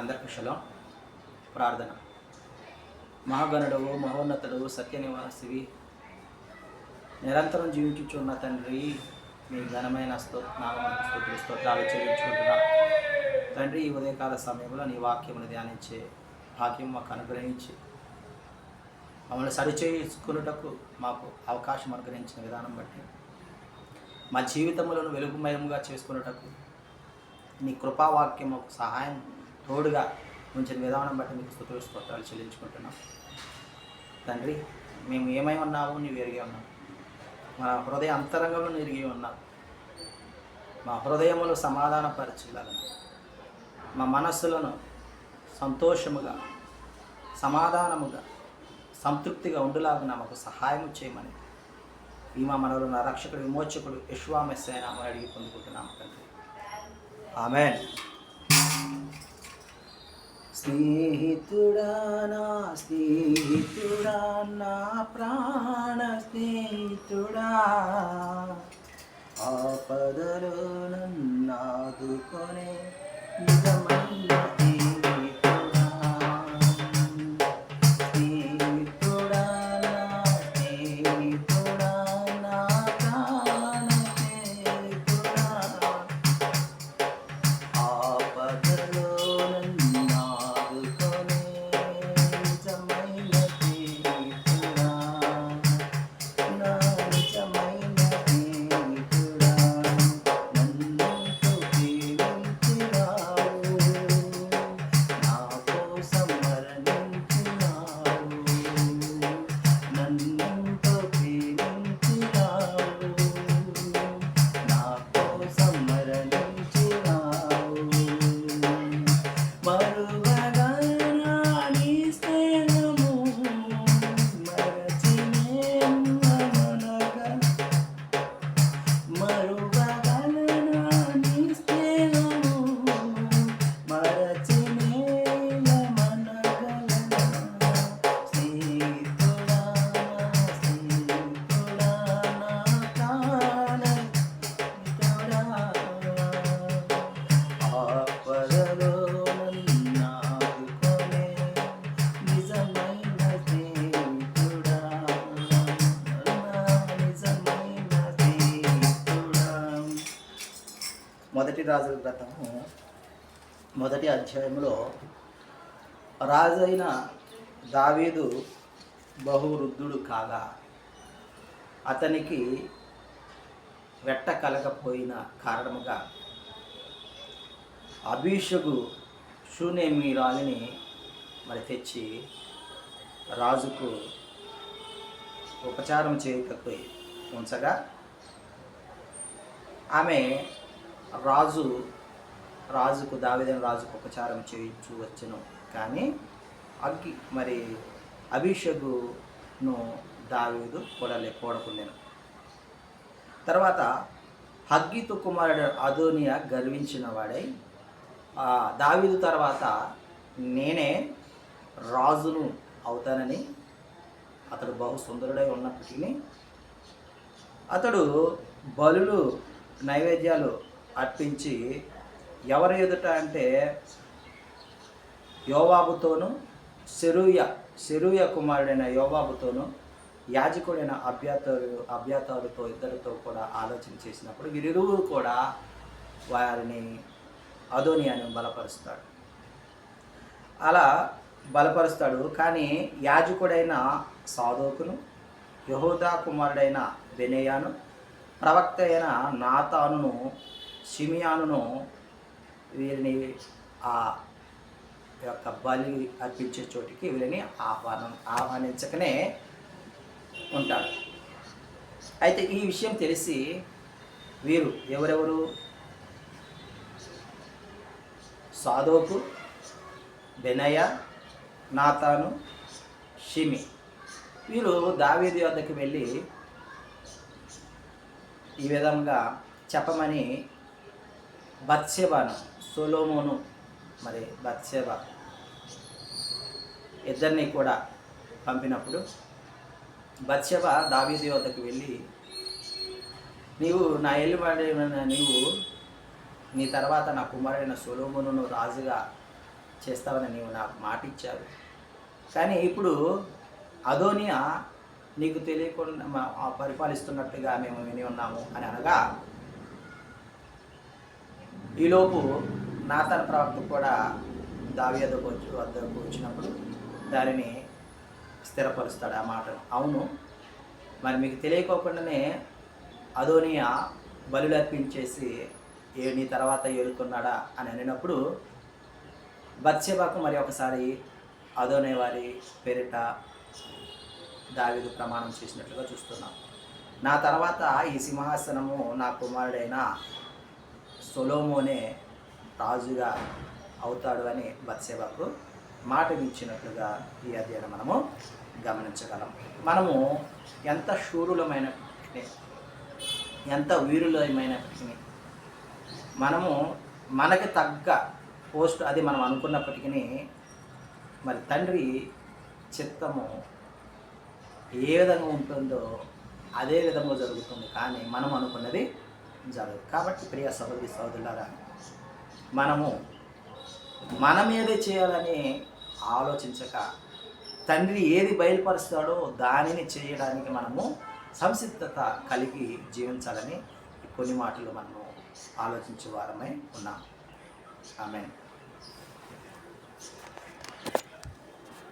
అందరికి కుశలం ప్రార్థన. మహాగణుడవు మహోన్నతుడు సత్యనివాసివి నిరంతరం జీవించుచున్న తండ్రి మీ ఘనమైన స్తో నామకు స్థుతులు స్తోత్రాలు చెల్లించుకుంటున్నా. తండ్రి ఈ ఉదయకాల సమయంలో నీ వాక్యమును ధ్యానించే భాగ్యం మాకు అనుగ్రహించి మమ్మల్ని సరిచేసుకున్నటకు మాకు అవకాశం అనుగ్రహించిన విధానం బట్టి మా జీవితములను వెలుగుమయంగా చేసుకున్నటకు నీ కృపావాక్యం సహాయం తోడుగా ఉంచిన విధానం బట్టి మీకు స్థుతులు స్తోత్రాలు చెల్లించుకుంటున్నాం. తండ్రి మేము ఏమై ఉన్నామో నీవు ఎరిగి ఉన్నావు. మా హృదయ అంతరంగంలో ఎరిగి ఉన్నావు. మా హృదయములు సమాధానపరచగలను మా మనస్సులను సంతోషముగా సమాధానముగా సంతృప్తిగా ఉండులాగా మాకు సహాయం చేయమని ఈ మా మనలో నా రక్షకుడు విమోచకుడు యశ్వామెస్సైన అడిగి పొందుకుంటున్నాము తండ్రి. ఆమెన్. స్నేహితుడా నా స్నేహితుడా నా ప్రాణ స్నేహితుడా. ఆపదలో నన్నాదుకొనే నిజమైన మొదటి రాజుల గ్రంథము మొదటి అధ్యాయంలో రాజైన దావీదు బహువృద్ధుడు కాగా అతనికి వెట్ట కలగపోయిన కారణముగా అభిషగు షూనేమీరాలిని మరి తెచ్చి రాజుకు ఉపచారం చేయకపోయి ఉంచగా ఆమె రాజు రాజుకు దావిదైన రాజుకు ఉపచారం చేయించు వచ్చును. కానీ అగ్గి మరి అభిషేకును దావేదు కూడలే కూడకుండెను తర్వాత హగ్గితు కుమారుడు అదోనియా గర్వించిన వాడై దావీదు తర్వాత నేనే రాజును అవుతానని అతడు బహు సుందరుడై ఉన్నప్పటికీ అతడు బలులు నైవేద్యాలు అర్పించి ఎవరి ఎదుట అంటే యోవాబుతోను సెరూయ సెరూయ కుమారుడైన యోవాబుతోను యాజకుడైన అభ్యాతారు అభ్యాతారుతో ఇద్దరితో కూడా ఆలోచన చేసినప్పుడు వీరిరువురు కూడా వారిని అదోనియాను బలపరుస్తాడు. అలా బలపరుస్తాడు. కానీ యాజకుడైన సాధోకును యహోదా కుమారుడైన బెనయాను ప్రవక్త అయిన నాతానును షిమియానును వీరిని ఆ యొక్క బలి అర్పించే చోటికి వీళ్ళని ఆహ్వానం ఆహ్వానించకనే ఉంటాడు అయితే ఈ విషయం తెలిసి వీరు ఎవరెవరు? సాధోకు బెనయ నాతాను షిమి. వీరు దావీదు వద్దకు వెళ్ళి ఈ విధంగా చెప్పమని బత్సేబాను సోలోమోను మరి బత్సేబ ఇద్దరిని కూడా పంపినప్పుడు బత్సేబ దావీది వద్దకు వెళ్ళి నీవు నా ఎల్లుబడిన నీవు నీ తర్వాత నా కుమారుడైన సొలోమును రాజుగా చేస్తావని నీవు నాకు మాట ఇచ్చావు కానీ ఇప్పుడు అదోనియా నీకు తెలియకుండా మా- పరిపాలిస్తున్నట్టుగా మేము విని ఉన్నాము అని అనగా ఈలోపు నాతన ప్రవక్త కూడా దావ్యదకు వచ్చి వద్దకు వచ్చినప్పుడు దానిని స్థిరపరుస్తాడు ఆ మాటను అవును. మరి మీకు తెలియకోకుండానే అదోనియా బలు అర్పించేసి ఏ నీ తర్వాత ఏలుకున్నాడా అని అనినప్పుడు బత్సేబాకు మరి ఒకసారి అదోనే వారి పేరిట దావిదు ప్రమాణం చేసినట్లుగా చూస్తున్నాం. నా తర్వాత ఈ సింహాసనము నా కుమారుడైన సొలోమోనే రాజుగా అవుతాడు అని బత్సెబాకు మాట ఇచ్చినట్లుగా ఈ అధ్యయనం మనము గమనించగలం. మనము ఎంత శూరులమైనప్పటికీ ఎంత వీరులమైనప్పటికీ మనము మనకి తగ్గ పోస్ట్ అది మనం అనుకున్నప్పటికీ మరి తండ్రి చిత్తము ఏ విధంగా ఉంటుందో అదే విధంగా జరుగుతుంది. కానీ మనం అనుకున్నది జరగదు కాబట్టి ప్రియ సహోదరి సహోదరులారా మనము మనం ఏది చేయాలని ఆలోచించక తండ్రి ఏది బయలుపరుస్తాడో దానిని చేయడానికి మనము సంసిద్ధత కలిగి జీవించాలని కొన్ని మాటలు మనము ఆలోచించే వారమై ఉన్నాం. ఆమె